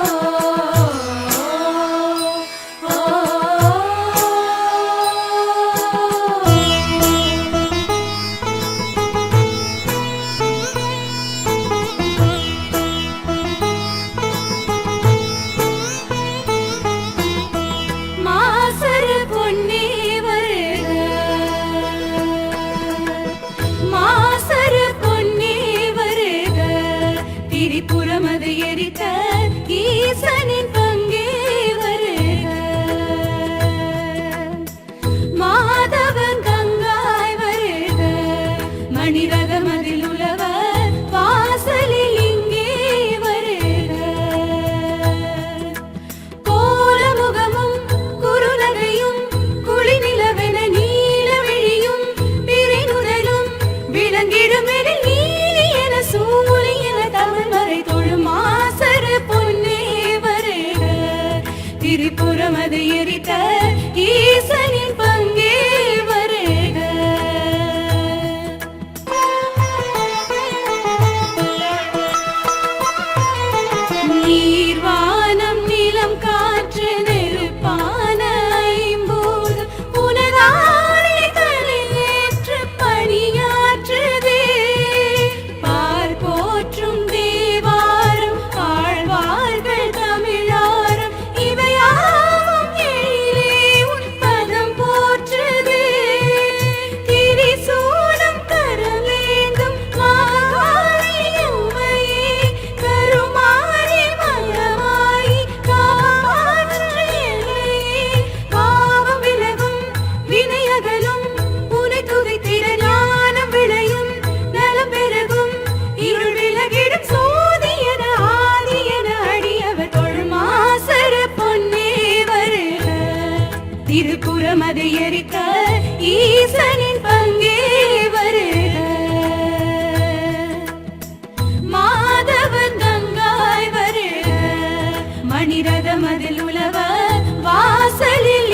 oh. Tripuram எரித்த ஈசனின் பங்கே வருக. நீ இருபுறம் அது எரிக்க ஈசனின் பங்கே வருக. மாதவன் கங்காய் வருக. மணிரதம் அதில் உலவ வாசலில்